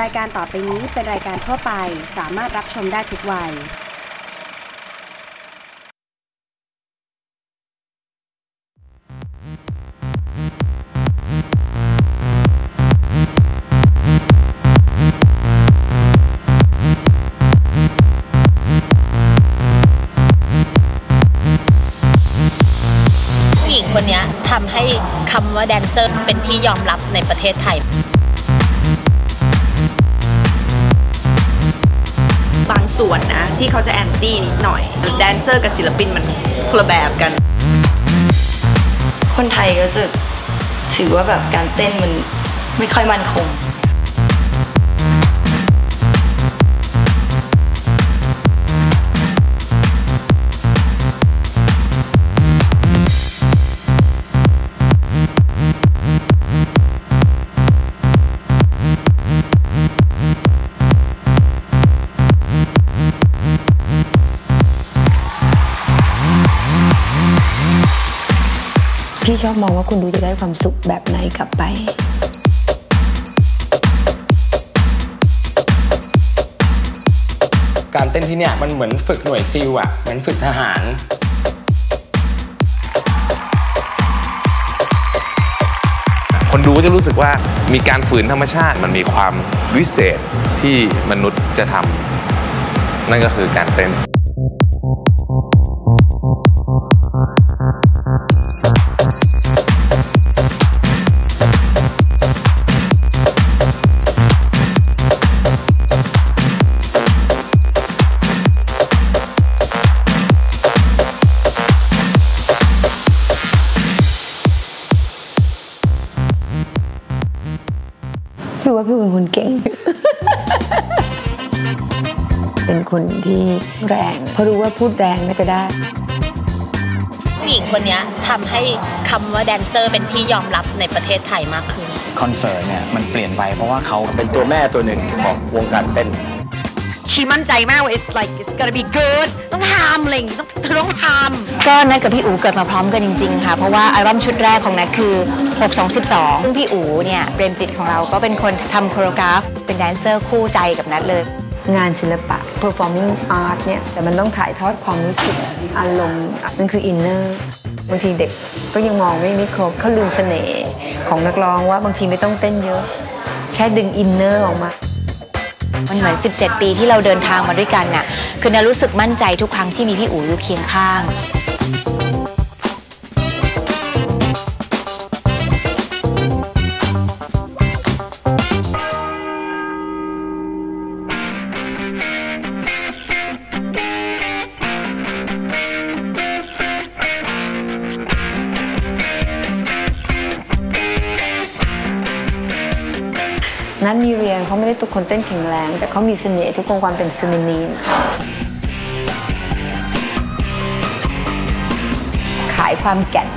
รายการต่อไปนี้เป็นรายการทั่วไปสามารถรับชมได้ทุกวัย ผู้หญิงคนนี้ทำให้คำว่าแดนเซอร์เป็นที่ยอมรับในประเทศไทย ส่วนนะ ที่เขาจะแอนตี้นิดหน่อยแดนเซอร์กับศิลปินมันคนละแบบกัน คนไทยก็จะถือว่าแบบการเต้นมันไม่ค่อยมั่นคง ชอบมองว่าคุณดูจะได้ความสุขแบบไหนกลับไปการเต้นที่เนี่ยมันเหมือนฝึกหน่วยซิลอะเหมือนฝึกทหาร คนดูก็จะรู้สึกว่ามีการฝืนธรรมชาติมันมีความวิเศษที่มนุษย์จะทำนั่นก็คือการเต้น ที่แรง เพราะรู้ว่าพูดแรงน่าจะได้ผู้หญิงคนนี้ทำให้คำว่าแดนเซอร์เป็นที่ยอมรับในประเทศไทยมากขึ้นคอนเสิร์ตเนี่ยมันเปลี่ยนไปเพราะว่าเขาเป็นตัวแม่ตัวหนึ่งของวงการเต้น ชีมั่นใจมากว่า it's like it's gonna be good ต้องทำอะไรอย่างงี้ต้องเธอต้องทำก็นัดกับพี่อูเกิดมาพร้อมกันจริง ๆ ค่ะ เพราะว่าอัลบั้มชุดแรกของนัดคือ 6212 ซึ่งพี่อูเนี่ยเปรมจิตของเราก็เป็นคนทำโคโรกราฟ เป็นแดนเซอร์คู่ใจกับนัดเลย งานศิลปะ performing art เนี่ยแต่มันต้องถ่ายทอดความรู้สึกอารมณ์นั่นคือ inner บางทีเด็กก็ยังมองไม่ไม่ครบเขาลืมเสน่ห์ของนักร้องว่าบางทีไม่ต้องเต้นเยอะ แค่ดึง inner ออกมามันเหมือน 17 ปีที่เราเดินทางมาด้วยกันน่ะ คือนัดรู้สึกมั่นใจทุกครั้งที่มีพี่อู๋อยู่เคียงข้าง เรียนเขาไม่ได้ทุกคนเต้นแข็งแรง แต่เขามีเสน่ห์ทุกคนความเป็นเฟมินีนขายความแก่น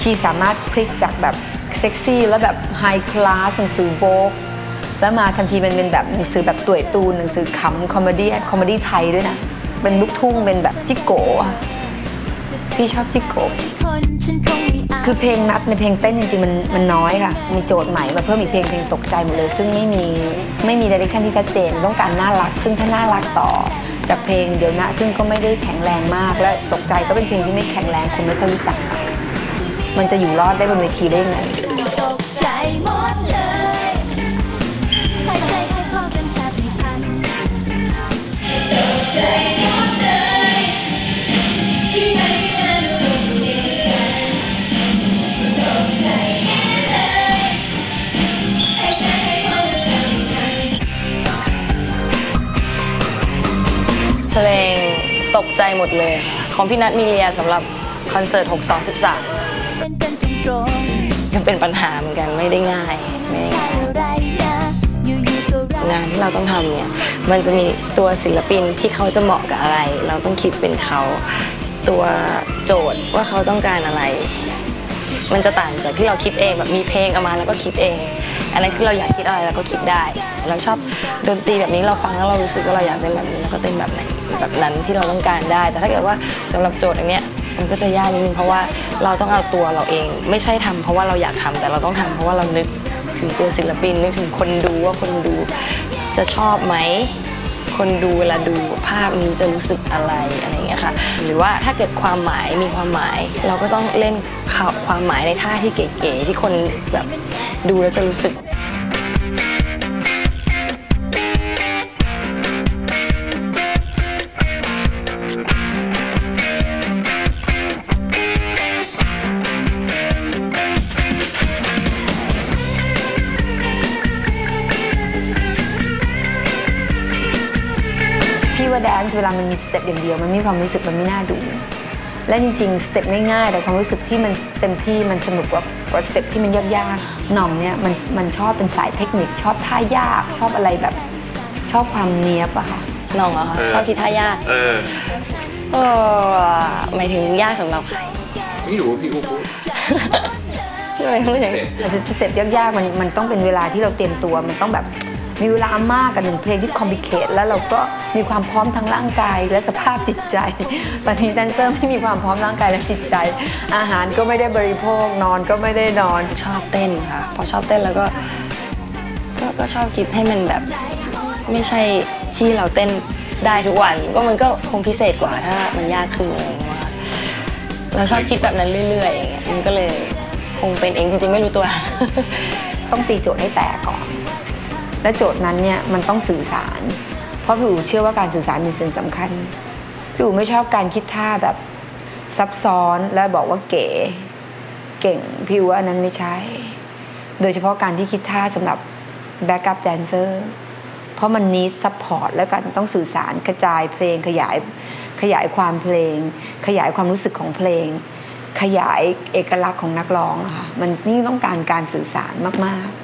ชีสามารถพลิกจากแบบเซ็กซี่ แล้วแบบไฮคลาสหนังสือโวกแล้วมาทันทีมันเป็นแบบหนังสือแบบต่วยตูนหนังสือขำคอมเมดี้คอมเมดี้ไทยด้วยนะ เป็นลูกทุ่งเป็นแบบจิโกะ พี่ชอบจิโกะคือเพลงนัดในเพลงเต้นจริงๆมันมันน้อยค่ะ มีโจทย์ใหม่มาเพิ่มอีกเพลงเพลงตกใจหมดเลย ซึ่งไม่มีไม่มีดิเรกชันที่ชัดเจนต้องการน่ารัก ซึ่งถ้าน่ารักต่อ จากเพลงเดี๋ยวนะซึ่งก็ไม่ได้แข็งแรงมาก และตกใจก็เป็นเพลงที่ไม่แข็งแรงคนไม่ค่อยรู้จักค่ะมันจะอยู่รอดได้บนเวทีได้ยังไงตกใจหมดเลยหายใจให้พอกันแทบไม่ทันตกใจ ตกใจหมดเลย ของพี่นัทมีเลียสำหรับคอนเสิร์ต 6213 ยังเป็นปัญหาเหมือนกันไม่ได้ง่ายไม่ได้ง่ายอะไรนะอยู่ๆก็รักงานที่เราต้องทำเนี่ย มันจะมีตัวศิลปินที่เขาจะเหมาะกับอะไร เราต้องคิดเป็นเขา ตัวโจทย์ว่าเขาต้องการอะไร มันจะต่างจากที่เราคิดเองแบบมีเพลงเอามาแล้วก็คิดเอง อันนั้นคือเราอยากคิดอะไรเราก็คิดได้ เราชอบดนตรีแบบนี้เราฟังแล้วเรารู้สึกว่าเราอยากเต้นแบบนี้เราก็เต้นแบบไหน แบบนั้นที่เราต้องการได้ แต่ถ้าเกิดว่าสำหรับโจทย์อันเนี้ยมันก็จะยากนิดนึงเพราะว่าเราต้องเอาตัวเราเอง ไม่ใช่ทำเพราะว่าเราอยากทำแต่เราต้องทำเพราะว่าเรานึกถึงตัวศิลปินนึกถึงคนดูว่าคนดูจะชอบไหมคนดูเวลาดูภาพนี้จะรู้สึกอะไรอะไรอย่างเงี้ยค่ะ หรือว่าถ้าเกิดความหมายมีความหมาย เราก็ต้องเล่นข่าวความหมายในท่าที่เก๋ๆที่คนแบบดูแล้วจะรู้สึก นซ์เวลามันมีสเต็ปอย่างเดียว มันไม่มีความรู้สึกมันไม่น่าดู และจริงๆสเต็ปง่ายๆ แต่ความรู้สึกที่มันเต็มที่มันสนุกกว่ากว่าสเต็ปที่มันยากๆหน่องเนี่ยมันมันชอบเป็นสายเทคนิคชอบท่ายากชอบอะไรแบบชอบความเนี้ยบอะค่ะน้องเหรอคะชอบคิดท่ายากเออเออหมายถึงยากสำหรับใครพี่อูพี่อูพูดพี่ไม่รู้สึกแต่สเต็ปยากๆมันมันต้องเป็นเวลาที่เราเตรียมตัวมันต้องแบบ มีเวลามากกับหนึ่งเพลงที่คอมพลิเคทแล้วเราก็มีความพร้อมทางร่างกายและสภาพจิตใจ ตอนนี้แดนเซอร์ไม่มีความพร้อมร่างกายและจิตใจ อาหารก็ไม่ได้บริโภคนอนก็ไม่ได้นอนชอบเต้นค่ะ พอชอบเต้นแล้วก็ก็ก็ชอบคิดให้มันแบบไม่ใช่ที่เราเต้นได้ทุกวัน ก็มันก็คงพิเศษกว่าถ้ามันยากขึ้นอะไรอย่างเงี้ยค่ะเราชอบคิดแบบนั้นเรื่อยๆอย่างเงี้ยมันก็เลยคงเป็นเองจริงๆไม่รู้ตัว ต้องตีโจทย์ให้แตกก่อน และโจทย์นั้นเนี่ยมันต้องสื่อสาร เพราะพี่อู๋เชื่อว่าการสื่อสารมีสิ่งสำคัญพี่อู๋ไม่ชอบการคิดท่าแบบซับซ้อนแล้วบอกว่าเก๋เก่งพี่อู๋ว่าอันนั้นไม่ใช่ โดยเฉพาะการที่คิดท่าสำหรับแบ็กอัพแดนเซอร์เพราะมันนี้ซัพพอร์ตแล้วกันต้องสื่อสารกระจายเพลงขยายขยายความเพลง ขยายความรู้สึกของเพลง ขยายเอกลักษณ์ของนักร้องค่ะมันนี่ต้องการการสื่อสารมาก ๆ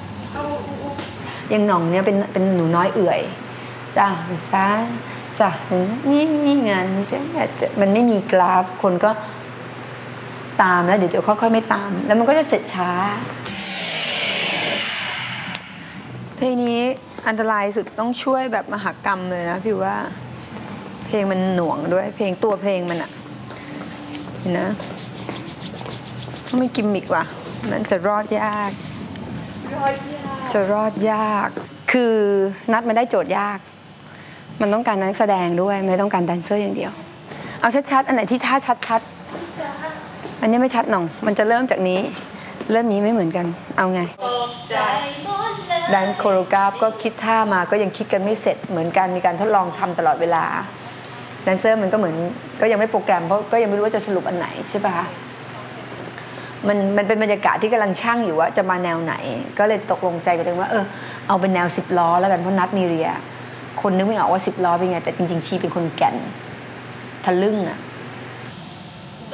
ยังหน่องเนี่ยเป็นเป็นหนูน้อยเอื่อยจ้าซ้าจ้านี่นี่งานนี่ใช่มันไม่มีกราฟคนก็ตามแล้วเดี๋ยวเดี๋ยวค่อยๆไม่ตาม แล้วมันก็จะเสร็จช้า เพลงนี้อันตรายสุดต้องช่วยแบบมหากรรมเลยนะพี่ว่า เพลงมันหน่วงด้วย เพลงตัวเพลงมันอะเห็นนะต้องไม่กิมมิกว่ะมันจะรอดยาก จะรอดยาก คือนัดมันได้โจทย์ยาก มันต้องการนักแสดงด้วยไม่ต้องการแดนเซอร์อย่างเดียว เอาชัดๆ อันไหนที่ท่าชัดๆ อันนี้ไม่ชัดหน่อง มันจะเริ่มจากนี้ เริ่มนี้ไม่เหมือนกัน เอาไงแดนโคโรกราฟก็คิดท่ามาก็ยังคิดกันไม่เสร็จเหมือนกันมีการทดลองทำตลอดเวลาแดนเซอร์มันก็เหมือนก็ยังไม่โปรแกรมเพราะก็ยังไม่รู้ว่าจะสรุปอันไหนใช่ปะคะ มันมันเป็นบรรยากาศที่กำลังช่างอยู่ว่าจะมาแนวไหน ก็เลยตกลงใจกับตัวเองว่าเออเอาเป็นแนวสิบล้อแล้วกันเพราะนัดมีเรีย คนนึกไม่ออกว่าสิบล้อเป็นไง แต่จริง ๆ ชีเป็นคนแก่นทะลึ่งอะ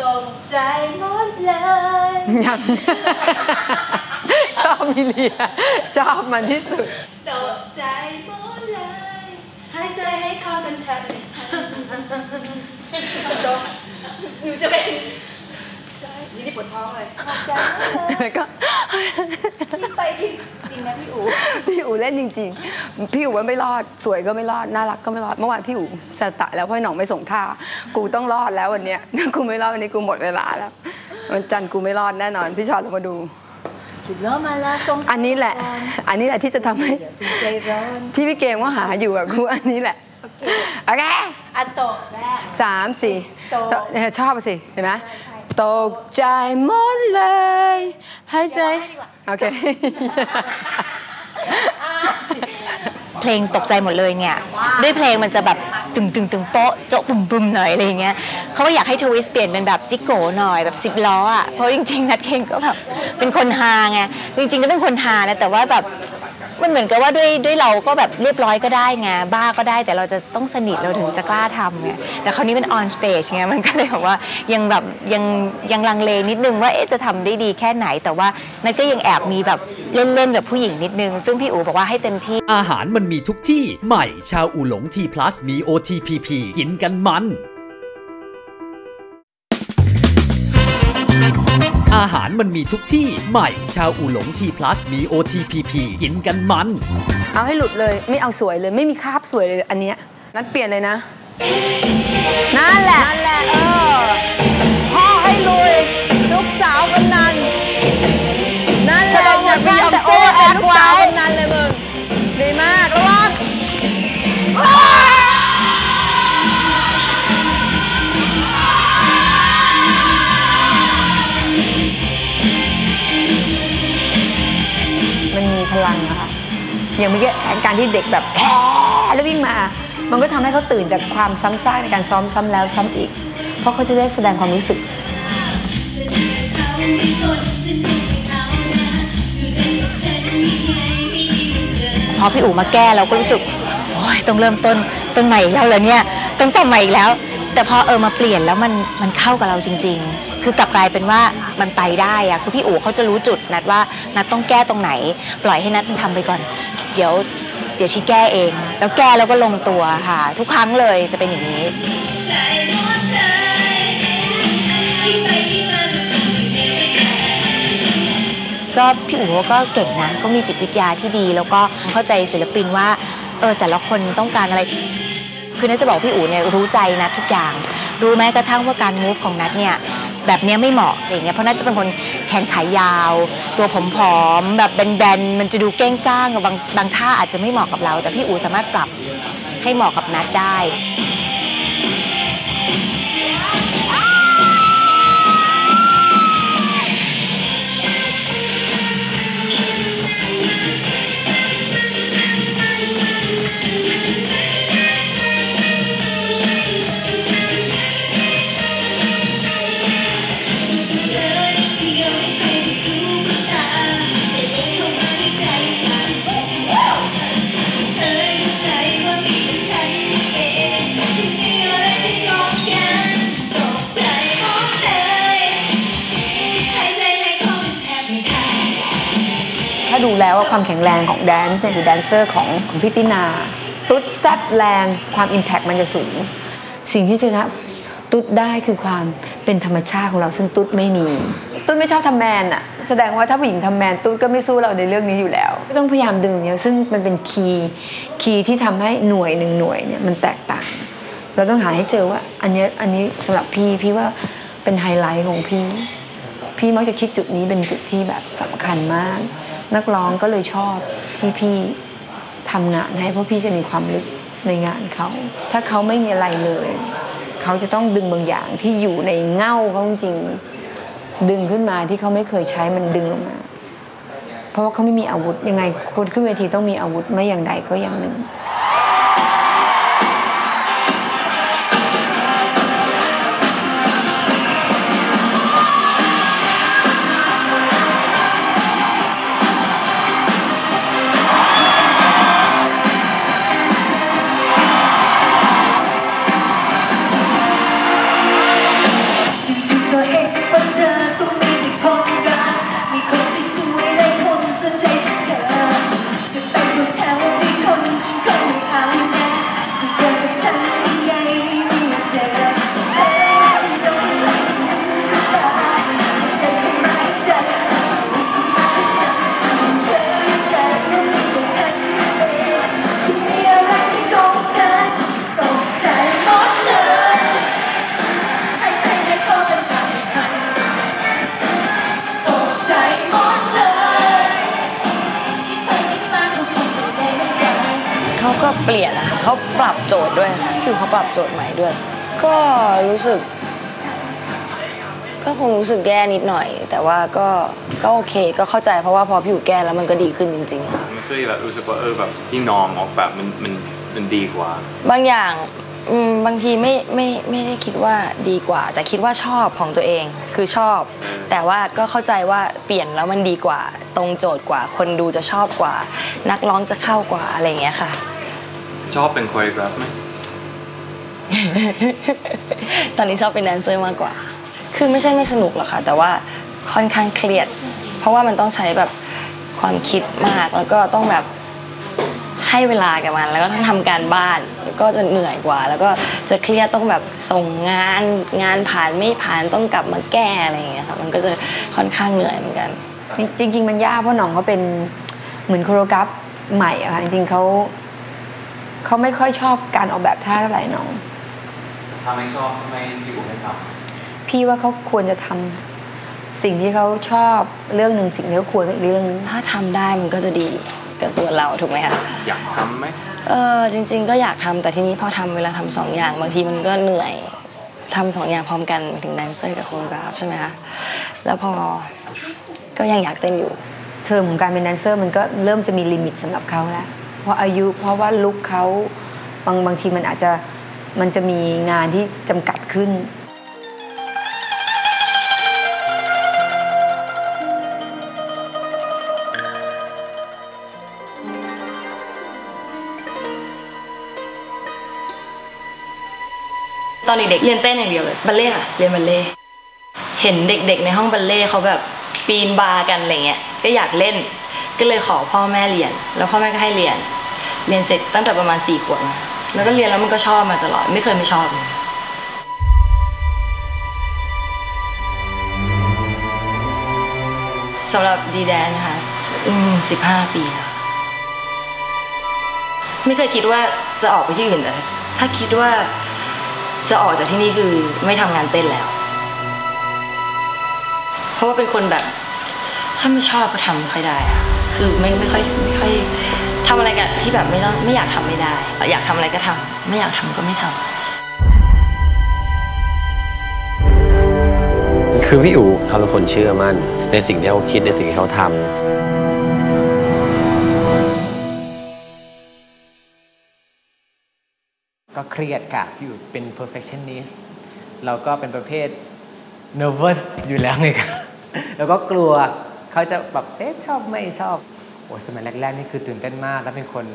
ตกใจหมดเลยยังชอบมีเรียชอบมันที่สุดตกใจหมดเลยหายใจให้เข้ากันแทบไม่ทันหนูจะเป็น นี่นี่ปวดท้องเลยตกใจหมดเลยแล้วก็ที่ไปที่จริงนะพี่อู๋พี่อู๋เล่นจริง ๆ พี่อู๋ว่าไม่รอดสวยก็ไม่รอดน่ารักก็ไม่รอดเมื่อวานพี่อู๋สตะแล้วเพราะไอ้หน่องไม่ส่งท่า กูต้องรอดแล้ววันเนี้ยกูไม่รอดวันนี้กูหมดเวลาแล้ววันจันทร์กูไม่รอดแน่นอนพี่ชอตลงมาดูสิบล้อมาลาทรงอันนี้แหละ อันนี้แหละที่จะทำให้ใจร้อนที่พี่เกมว่าหาอยู่อะกูอันนี้แหละโอเคอันโตะแรกสามสี่โตะโตะเนี่ยชอบสิเห็นไหม ตกใจหมดเลยหายใจโอเคเพลงตกใจหมดเลยเนี่ยด้วยเพลงมันจะแบบตึงตึงตึงโป๊ะโจ๊ะบุ่มบุ่มหน่อยอะไรอย่างเงี้ยเขาก็อยากให้ทวิสต์เปลี่ยนเป็นแบบจิกโกหน่อยแบบสิบล้ออะเพราะจริงๆนัดเคงก็แบบเป็นคนฮาไงจริงๆก็เป็นคนฮานะแต่ว่าแบบ มันเหมือนกับว่าด้วยด้วยเราก็แบบเรียบร้อยก็ได้ไงบ้าก็ได้ แต่เราจะต้องสนิทเราถึงจะกล้าทำไงแต่คราวนี้เป็นออนสเตจไงมันก็เลยแบบว่ายังแบบยังยังลังเลนิดนึงว่าเอ๊ะจะทำได้ดีแค่ไหน แต่ว่านั่นก็ยังแอบมีแบบเล่นๆกับผู้หญิงนิดนึง ซึ่งพี่อู๋บอกว่าให้เต็มที่ อาหารมันมีทุกที่ใหม่ชาวอูหลงทีพลัสมี OTPP กินกันมัน อาหารมันมีทุกที่ใหม่ชาวอูหลงทีพลัสมี OTPP กินกันมัน เอาให้หลุดเลยไม่เอาสวยเลยไม่มีคราบสวยเลยอันเนี้ยนัดเปลี่ยนเลยนะ นั่นแหละนั่นแหละเออพ่อให้ลุยลูกสาวกำนันนั่นแหละอย่าไปยอมแต่โอ้แอลูกสาวกำนันเลย อย่างเมื่อกี้การที่เด็กแบบแฮ่แล้ววิ่งมา มันก็ทำให้เขาตื่นจากความซ้ำซากในการซ้อมซ้ำแล้วซ้ำอีก เพราะเขาจะได้แสดงความรู้สึกพอพี่อู๋มาแก้เราก็รู้สึกโอ้ยต้องเริ่มต้นต้นใหม่อีกแล้วเหรอเนี่ยต้องจำใหม่อีกแล้ว แต่พอเออมาเปลี่ยนแล้วมันมันเข้ากับเราจริง ๆ คือกลับกลายเป็นว่ามันไปได้อะคือพี่อู๋เขาจะรู้จุดนัดว่านัดต้องแก้ตรงไหน ปล่อยให้นัดมันทำไปก่อน เดี๋ยวเดี๋ยวชี้แก้เอง แล้วแก้แล้วก็ลงตัวค่ะ ทุกครั้งเลยจะเป็นอย่างนี้ก็พี่อู๋ก็เก่งนะเขามีจิตวิทยาที่ดี แล้วก็เข้าใจศิลปินว่าเออแต่ละคนต้องการอะไร คือนัทจะบอกพี่อู๋เนี่ยรู้ใจนัททุกอย่าง รู้แม้กระทั่งว่าการ move ของนัทเนี่ย แบบนี้ไม่เหมาะอะไรเงี้ยเพราะนัทจะเป็นคนแขนขายาว ตัวผอมๆแบบแบนๆมันจะดูเก้งก้างกับบางบางท่าอาจจะไม่เหมาะกับเรา แต่พี่อู๋สามารถปรับให้เหมาะกับนัดได้ แล้วว่าความแข็งแรงของแดนซ์เนี่ยหรือแดนเซอร์ของของพี่ตินา ตุ๊ดแซบแรงความอิมแพ t มันจะสูง สิ่งที่ชนะตุ๊ดได้คือความเป็นธรรมชาติของเราซึ่งตุ๊ดไม่มี ตุ๊ดไม่ชอบทำแมนอะแสดงว่าถ้าผู้หญิงทำแมนตุ๊ดก็ไม่สู้เราในเรื่องนี้อยู่แล้วก็ต้องพยายามดึงเงี้ยซึ่งมันเป็นคีย์คีย์ที่ทำให้หน่วยหนึ่งหน่วยเนี่ยมันแตกต่าง เราต้องหาให้เจอว่าอันเนี้ยอันนี้สำหรับพี่พี่ว่าเป็นไฮไลท์ของพี่ พี่มักจะคิดจุดนี้เป็นจุดที่แบบสำคัญมาก นักร้องก็เลยชอบที่พี่ทำงานให้เพราะพี่จะมีความลึกในงานเขา ถ้าเขาไม่มีอะไรเลย เขาจะต้องดึงบางอย่างที่อยู่ในเง่าเขาจริง ดึงขึ้นมาที่เขาไม่เคยใช้มันดึงลงมา เพราะว่าเขาไม่มีอาวุธยังไงคนขึ้นเวทีต้องมีอาวุธไม่อย่างใดก็อย่างหนึ่ง เขาก็เปลี่ยนอะค่ะเขาปรับโจทย์ด้วยค่ะคือเขาปรับโจทย์ใหม่ด้วย ก็รู้สึก ก็คงรู้สึกแย่นิดหน่อย แต่ว่าก็ก็โอเค ก็เข้าใจเพราะว่าพอพี่อยู่แก้แล้วมันก็ดีขึ้นจริงๆค่ะ มันก็เลยแบบรู้สึกว่าเออแบบที่น้องออกแบบมันมันมันดีกว่า บางอย่างอืมบางทีไม่ไม่ไม่ได้คิดว่าดีกว่า แต่คิดว่าชอบของตัวเองคือชอบ แต่ว่าก็เข้าใจว่าเปลี่ยนแล้วมันดีกว่า ตรงโจทย์กว่า คนดูจะชอบกว่า นักร้องจะเข้ากว่าอะไรอย่างเงี้ยค่ะ ชอบเป็นโคเรียกราฟไหม ตอนนี้ชอบเป็นแดนเซอร์มากกว่า คือไม่ใช่ไม่สนุกหรอกค่ะ แต่ว่าค่อนข้างเครียด เพราะว่ามันต้องใช้แบบความคิดมาก แล้วก็ต้องแบบให้เวลากับมัน แล้วก็ต้องทำการบ้านก็จะเหนื่อยกว่า แล้วก็จะเครียดต้องแบบส่งงานงานผ่านไม่ผ่านต้องกลับมาแก้อะไรอย่างเงี้ยค่ะ มันก็จะค่อนข้างเหนื่อยเหมือนกัน จริงๆ มันยากเพราะหน้องเขาเป็นเหมือนโคโรกราฟใหม่อะค่ะจริงๆเขา เขาไม่ค่อยชอบการออกแบบท่าเท่าไหร่น้อง ถ้าไม่ชอบทำไมพี่อู๋ไม่ทพี่ว่าเขาควรจะทำสิ่งที่เขาชอบเรื่องหนึ่งสิ่งที่เขาควรก็อีกเรื่องหนึงถ้าทำได้มันก็จะดีกับตัวเราถูกไหมคะำอยากทำไหมเออจริง ๆ ก็อยากทำแต่ทีนี้พอทำเวลาทำสองอย่าง บางทีมันก็เหนื่อยทำสองอย่างพร้อมกันหมายถึงแดนเซอร์กับโคโรกราฟใช่ไหมคะแล้วพอก็ยังอยากเต้นอยู่เทอมของการเป็นแดนเซอร์มันก็เริ่มจะมีลิมิตสำหรับเขาแล้ว เพราะอายุเพราะว่าลุคเขาบางบางทีมันอาจจะมันจะมีงานที่จำกัดขึ้น ตอนเด็กๆเรียนเต้นอย่างเดียวเลยบัลเล่ค่ะเรียนบัลเล่เห็นเด็กๆ ในห้องบัลเล่เขาแบบปีนบาร์กันอะไรเงี้ยก็อยากเล่น ก็เลยขอพ่อแม่เรียน แล้วพ่อแม่ก็ให้เรียน เรียนเสร็จตั้งแต่ประมาณสี่ขวบมาแล้วก็เรียนแล้วมันก็ชอบมาตลอด ไม่เคยไม่ชอบเลยสำหรับดีแดนนะคะอืมสิบห้าปีแล้วไม่เคยคิดว่าจะออกไปที่อื่นเลยถ้าคิดว่าจะออกจากที่นี่คือไม่ทำงานเต้นแล้ว เพราะว่าเป็นคนแบบ ถ้าไม่ชอบก็ทำไม่ค่อยได้อะ คือไม่ไม่ค่อยไม่ค่อยทำอะไรกันที่แบบไม่ต้องไม่อยากทำไม่ได้ อยากทำอะไรก็ทำไม่อยากทำก็ไม่ทำคือพี่อู๋เขาเป็นคนเชื่อมั่น ในสิ่งที่เขาคิดในสิ่งที่เขาทำก็เครียดค่ะพี่อยู่เป็น perfectionist เราก็เป็นประเภท nervous อยู่แล้วไงครับแล้วก็กลัวเขาจะแบบเอ๊ะชอบไม่ชอบ โอ้สมัยแรกๆนี่คือตื่นเต้นมาก แล้วเป็นคน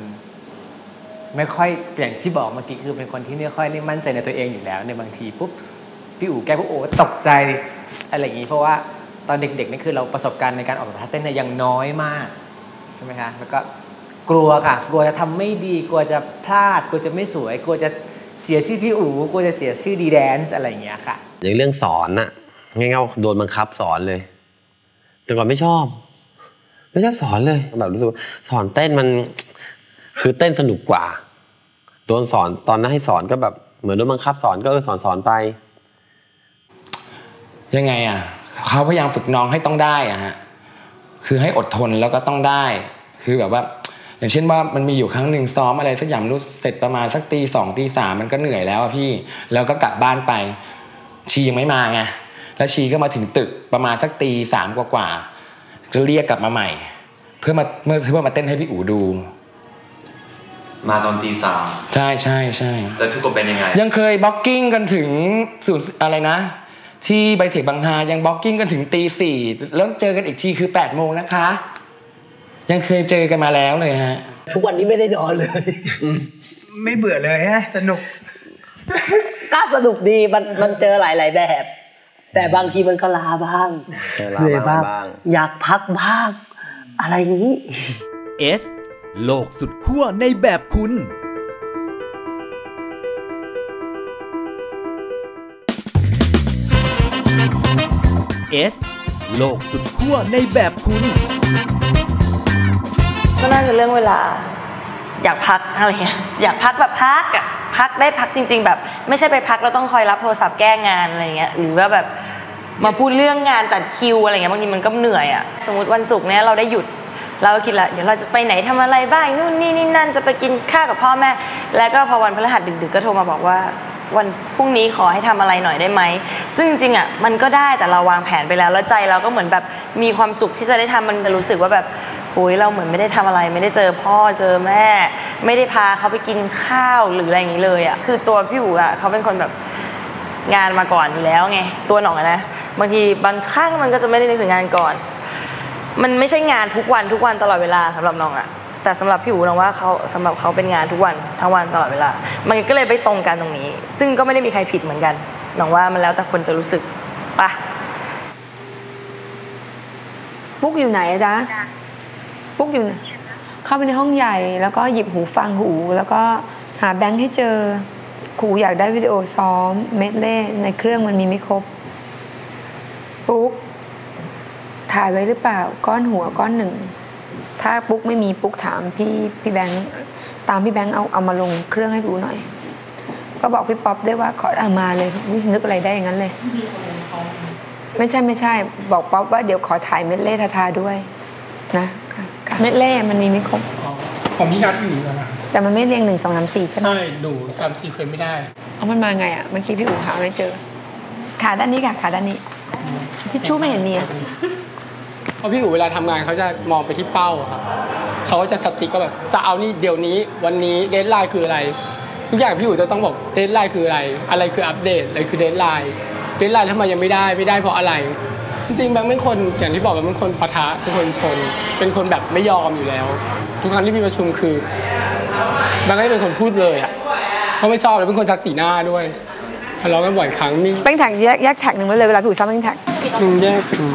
ไม่ค่อยอย่างที่บอกเมื่อกี้คือเป็นคนที่ไม่ค่อยนี่มั่นใจในตัวเองอยู่แล้ว ในบางทีปุ๊บพี่อู๋แกปุ๊บโอ้ตกใจอะไรอย่างนี้ เพราะว่าตอนเด็กๆนี่คือเราประสบการณ์ในการออกแบบท่าเต้นเนี่ยยังน้อยมากใช่ไหมคะแล้วก็กลัวค่ะ กลัวจะทำไม่ดี กลัวจะพลาด กลัวจะไม่สวย กลัวจะเสียชื่อพี่อู๋กลัวจะเสียชื่อดีแดนซ์อะไรอย่างเงี้ยค่ะอย่างเรื่องสอนน่ะง่ายๆโดนบังคับสอนเลย แต่ก่อนไม่ชอบ ไม่ชอบสอนเลยแบบรู้สึกสอนเต้นมัน คือเต้นสนุกกว่าโดนสอนตอนนั้นให้สอนก็แบบเหมือนโดนบังคับสอนก็เออสอนสอนไป ยังไงอะเขาพยายามฝึกน้องให้ต้องได้อะฮะคือให้อดทนแล้วก็ต้องได้ คือแบบว่า อย่างเช่นว่ามันมีอยู่ครั้งหนึ่งซ้อมอะไรสักอย่างรู้เสร็จประมาณสักตีสองตีสามมันก็เหนื่อยแล้วอะพี่ แล้วก็กลับบ้านไป ชียังไม่มาไงแล้วชีก็มาถึงตึกประมาณสักตีสามกว่าๆ เรียกกลับมาใหม่ เพื่อมาเมื่อเพื่อมาเต้นให้พี่อู๋ดู มาตอนตีสามใช่ใช่ใช่แล้วทุกคนเป็นยังไง ยังเคยบล็อกกิ้งกันถึงศูนย์อะไรนะ ที่ไบเทคบางนายังบล็อกกิ้งกันถึงตีสี่แล้วเจอกันอีกทีคือ8ปดโมงนะคะ ยังเคยเจอกันมาแล้วเลยฮะ ทุกวันนี้ไม่ได้นอนเลย ไม่เบื่อเลยฮะสนุก ก็สนุกดีมันมันเจอหลาย ๆ แบบ แต่บางทีมันก็ลาบ้างเออลาเหนื่อยบ้างบ้าง อยากพักบ้าง อะไรอย่างนี้ S โลกสุดขั้วในแบบคุณ S โลกสุดขั้วในแบบคุณ ก็น่าจะเรื่องเวลา อยากพักอะไรเงี้ยอยากพักแบบพักอะพักได้พักจริง ๆ แบบ ไม่ใช่ไปพักแล้วต้องคอยรับโทรศัพท์แก้งานอะไรเงี้ยหรือว่าแบบมาพูดเรื่องงานจัดคิวอะไรเงี้ยบางทีมันก็เหนื่อยอะสมมติวันศุกร์เนี้ยเราได้หยุดเราก็คิดละเดี๋ยวเราจะไปไหนทำอะไรบ้างนู่นนี่นี่นั่นจะไปกินข้าวกับพ่อแม่ แล้วก็พอวันพฤหัสดึกๆก็โทรมาบอกว่าวันพรุ่งนี้ขอให้ทำอะไรหน่อยได้ไหม ซึ่งจริงๆอะมันก็ได้แต่เราวางแผนไปแล้ว แล้วใจเราก็เหมือนแบบมีความสุขที่จะได้ทำมันแต่รู้สึกว่าแบบ หุยเราเหมือนไม่ได้ทำอะไร ไม่ได้เจอพ่อเจอแม่ ไม่ได้พาเขาไปกินข้าวหรืออะไรอย่างนี้เลยอะคือตัวพี่อู๋อะเขาเป็นคนแบบงานมาก่อนอยู่แล้วไงตัวหนองนะบางทีบางครั้งมันก็จะไม่ได้นึกถึงงานก่อน มันไม่ใช่งานทุกวันทุกวันตลอดเวลาสำหรับน้องอะแต่สำหรับพี่อู๋น้องว่าเขาสำหรับเขาเป็นงานทุกวันทั้งวันตลอดเวลา มันก็เลยไปตรงกันตรงนี้ ซึ่งก็ไม่ได้มีใครผิดเหมือนกันน้องว่ามันแล้วแต่คนจะรู้สึกปะปุ๊กอยู่ไหนจ๊ะ ปุ๊กอยู่ไหนเข้าไปในห้องใหญ่ แล้วก็หยิบหูฟังหู แล้วก็หาแบงค์ให้เจอครูอยากได้วิดีโอซ้อมเมดเล่ในเครื่องมันมีไม่ครบปุ๊กถ่ายไว้หรือเปล่า ก้อนหัวก้อนหนึ่ง ถ้าปุ๊กไม่มีปุ๊กถามพี่พี่แบงค์ตามพี่แบงค์เอาเอามาลงเครื่องให้ดูหน่อย ก็บอกพี่ป๊อปด้วยว่าขอเอามาเลยนึกอะไรได้อย่างนั้นเลย ไม่ใช่ไม่ใช่ บอกป๊อปว่าเดี๋ยวขอถ่ายเม็ดเล่ทาทาด้วย นะ เม็ดเล่มันมีไม่ครบผมพี่นัดอยู่แล้วนะแต่มันไม่เรียงหนึ่งสองสามสี่ใช่ไหมใช่ดูจำซีเควนต์ไม่ได้เอามันมาไงอะเมื่อกี้พี่อู๋หาไม่เจอ ขาด้านนี้ค่ะขาด้านนี้ทิชชู่ไม่เห็นมีอะเพราะพี่อู๋เวลาทำงานเขาจะมองไปที่เป้าอะครับเขาก็จะสติ๊กก็แบบจะเอานี่เดี๋ยวนี้วันนี้เดทไลน์คืออะไร ทุกอย่างพี่อู๋จะต้องบอกเดทไลน์คืออะไร อะไรคืออัปเดตอะไรคือเดทไลน์เดทไลน์ทำไมยังไม่ได้ไม่ได้เพราะอะไร จริงๆแบงค์เป็นคนอย่างที่บอกแบงค์เป็นคนปะทะเป็นคนชน เป็นคนแบบไม่ยอมอยู่แล้ว ทุกครั้งที่มีประชุมคือแบงค์ก็จะเป็นคนพูดเลยอะเขาไม่ชอบแล้วเป็นคนชักสีหน้าด้วยทะเลาะกันบ่อยครั้งนี่แป้งแท็กแยกแยกแท็กหนึ่งไว้เลยเวลาพี่อู๋ซ้ำแป้งแท็กหนึ่งแยกอืม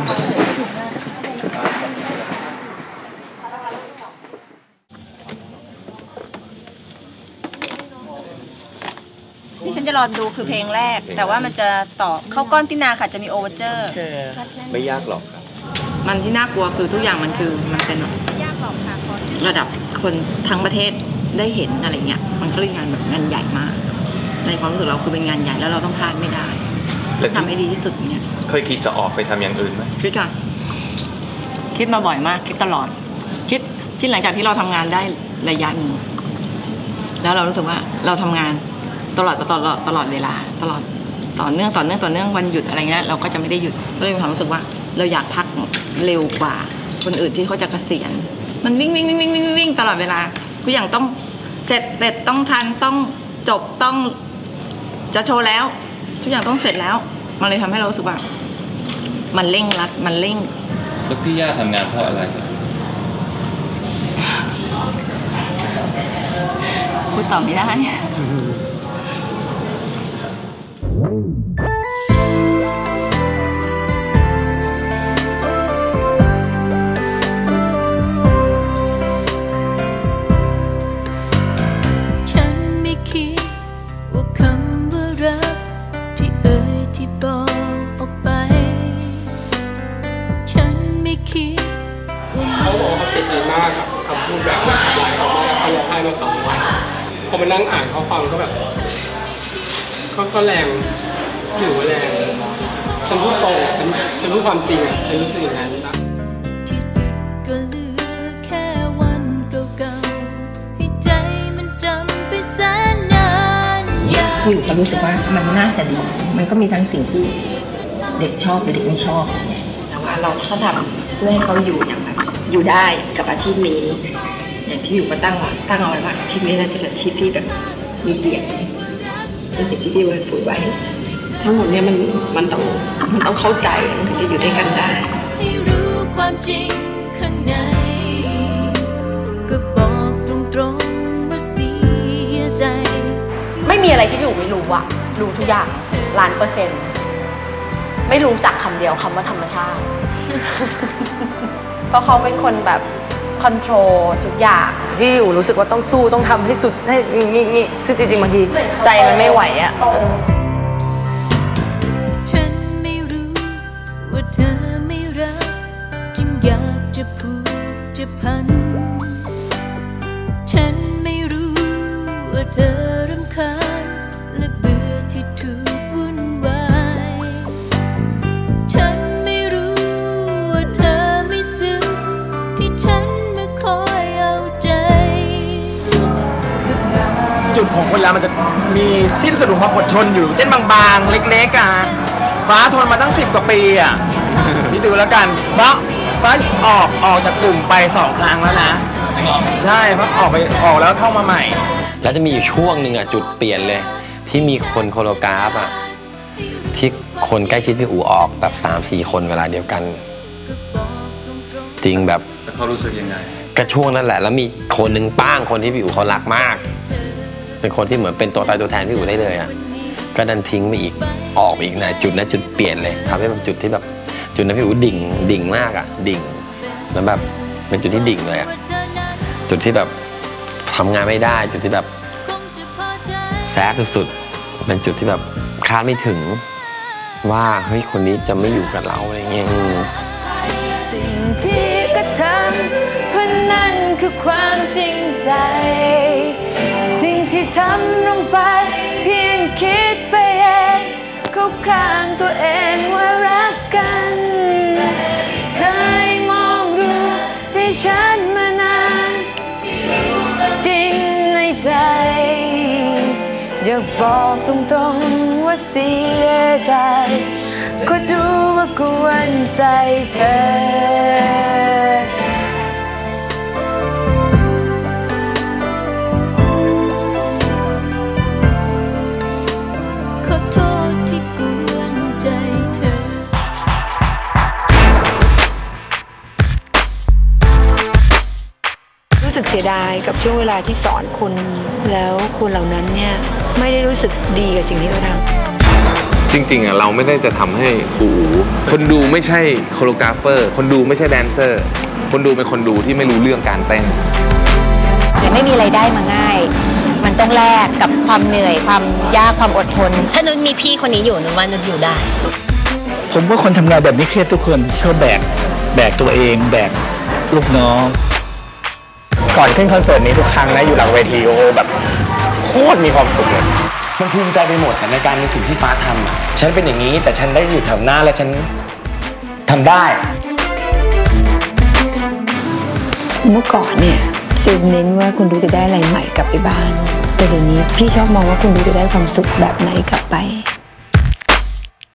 ที่ฉันจะ รอดูคือเพลงแรก แต่ว่ามันจะต่อเข้าก้อนตินาค่ะจะมีโอเวอร์เจอร์ไม่ยากหรอกมันที่น่ากลัวคือทุกอย่างมันคือมันเป็นไม่ยากหรอกค่ะขอชื่อระดับคนทั้งประเทศได้เห็นอะไรเงี้ยมันก็เลยงานแบบงานใหญ่มาก ในความรู้สึกเราคือเป็นงานใหญ่แล้วเราต้องพลาดไม่ได้แล้วทำให้ดีที่สุดเงี้ยเคยคิดจะออกไปทำอย่างอื่นไหมคิดค่ะคิดมาบ่อยมาก คิดตลอด คิดที่หลังจากที่เราทำงานได้ระยะหนึ่งแล้วเรารู้สึกว่าเราทำงาน ตลอดตลอดตลอดเวลา ตลอดต่อเนื่องต่อเนื่องต่อเนื่องวันหยุดอะไรเงี้ยเราก็จะไม่ได้หยุดก็เลยมีความรู้สึกว่า เราอยากพักเร็วกว่า คนอื่นที่เขาจะเกษียณ มันวิ่งวิ่งวิ่งวิ่งวิ่งวิ่งตลอดเวลาทุกอย่างต้องเสร็จเสร็จต้องทันต้องจบต้องจะโชว์แล้ว ทุกอย่างต้องเสร็จแล้ว มันเลยทำให้เรารู้สึกว่ามันเร่งรัดมันเร่งแล้วพี่ย่าทำงานเพราะอะไรพูดต่อไม่ได้ คิดเขาบอกว่าเขาเสียใจมากกับคำพูดแบบทำร้ายเขามากเขาร้องไห้มาสองวันพอมานั่งอ่านเขาฟังก็แบบก็ก็แรงถือว่าแรงฉันพูดตรงฉันฉันพูดความจริงอะฉันรู้สึกอย่างนั้นนะที่สุดก็เหลือแค่วันเก่าๆให้ใจมันจำไปแสนนานอยู่ก็รู้สึกว่ามันน่าจะดี มันก็มีทั้งสิ่งที่เด็กชอบหรือเด็กไม่ชอบอย่างเงี้ยแต่ว่าเราถ้าทำ เพื่อให้เขาอยู่อย่างแบบอยู่ได้กับอาชีพนี้ อย่างที่อยู่ก็ตั้งว่าตั้งเอาไว้ว่าอาชีพนี้น่าจะเป็นอาชีพที่แบบมีเกียรติเป็นสิ่งที่พี่เคยพูดไว้ ทั้งหมดเนี่ยมันมันต้องมันต้องเข้าใจมันถึงจะอยู่ด้วยกันได้ให้รู้ความจริงข้างในก็บอกตรงๆว่าเสียใจ ไม่มีอะไรที่พี่อู๋ไม่รู้อะรู้ทุกอย่างล้านเปอร์เซ็นต์ไม่รู้จักคำเดียวคำว่าธรรมชาติ เพราะเขาเป็นคนแบบคอนโทรลทุกอย่างพี่อู๋รู้สึกว่าต้องสู้ต้องทำให้สุดให้งี้งี้ซึ่งจริงๆบางทีใจมันไม่ไหวอะฉั คนเรามันจะมีสิ้นสุดของความอดทนอยู่ เช่นบางๆ เล็กๆอะฟ้าทนมาตั้งสิบกว่าปีอะพี่ดูแล้วกันเพราะฟ้าออกออกจากกลุ่มไปสองครั้งแล้วนะ ใช่เพราะออกไปออกแล้วเข้ามาใหม่ แล้วจะมีอยู่ช่วงหนึ่งอะจุดเปลี่ยนเลย ที่มีคนโคโรกราฟอะที่คนใกล้ชิดพี่อูออกแบบ3ามสี่คนเวลาเดียวกัน จริงแบบเขารู้สึกยังไงก็ช่วงนั้นแหละ แล้วมีคนหนึ่งป้างคนที่พี่อูเขารักมาก เป็นคนที่เหมือนเป็นตัวตายตัวแทนพี่อูได้เลยอะก็ดันทิ้งไปอีกออกอีกนะจุดนั้นจุดเปลี่ยนเลยทำให้มันจุดที่แบบจุดนั้นพี่อู๋ดิ่งดิ่งมากอะ ดิ่ง แล้วแบบเป็นจุดที่ดิ่งเลยอะจุดที่แบบทำงานไม่ได้ จุดที่แบบแซกสุดๆเป็นจุดที่แบบคาดไม่ถึง ว่าเฮ้ยคนนี้จะไม่อยู่กับเราอะไรเงี้ยสิ่งที่กระทำเพราะนั่นคือความจริงใจ ข้างตัวเองว่ารักกัน เคยมองรู้ให้ฉันมานานจริงในใจจะบอกตรงๆว่าเสียใจก็ดูว่ากวนใจเธอ สึกเสียดายกับช่วงเวลาที่สอนคนแล้วคนเหล่านั้นเนี่ยไม่ได้รู้สึกดีกับสิ่งที่เราทำจริงๆอะเราไม่ได้จะทำให้ครูอูคนดูไม่ใช่โคโรกราฟเฟอร์ คนดูไม่ใช่แดนเซอร์ คนดูเป็นคนดูที่ไม่รู้เรื่องการเต้นแต่ไม่มีไรายได้มาง่าย มันต้องแลกกับความเหนื่อย ความยากความอดทน ถ้านุชมีพี่คนนี้อยู่นุชว่านุชอยู่ได้ ผมว่าคนทำงานแบบนี้เครียดทุกคนชอบแบกแบกตัวเอง แบกลูกน้อง ก่อนขึ้นคอนเสิร์ตนี้ทุกครั้งนะอยู่หลังเวทีโอ้แบบโคตรมีความสุขเลยมันภูมิใจไปหมดอะในการในสิ่งที่ฟ้าทำอะฉันเป็นอย่างนี้แต่ฉันได้อยู่แถวหน้าและฉันทำได้ เมื่อก่อนเนี่ยจะเน้นว่าคุณรู้จะได้อะไรใหม่กลับไปบ้าน แต่เดี๋ยวนี้พี่ชอบมองว่าคุณรู้จะได้ความสุขแบบไหนกลับไป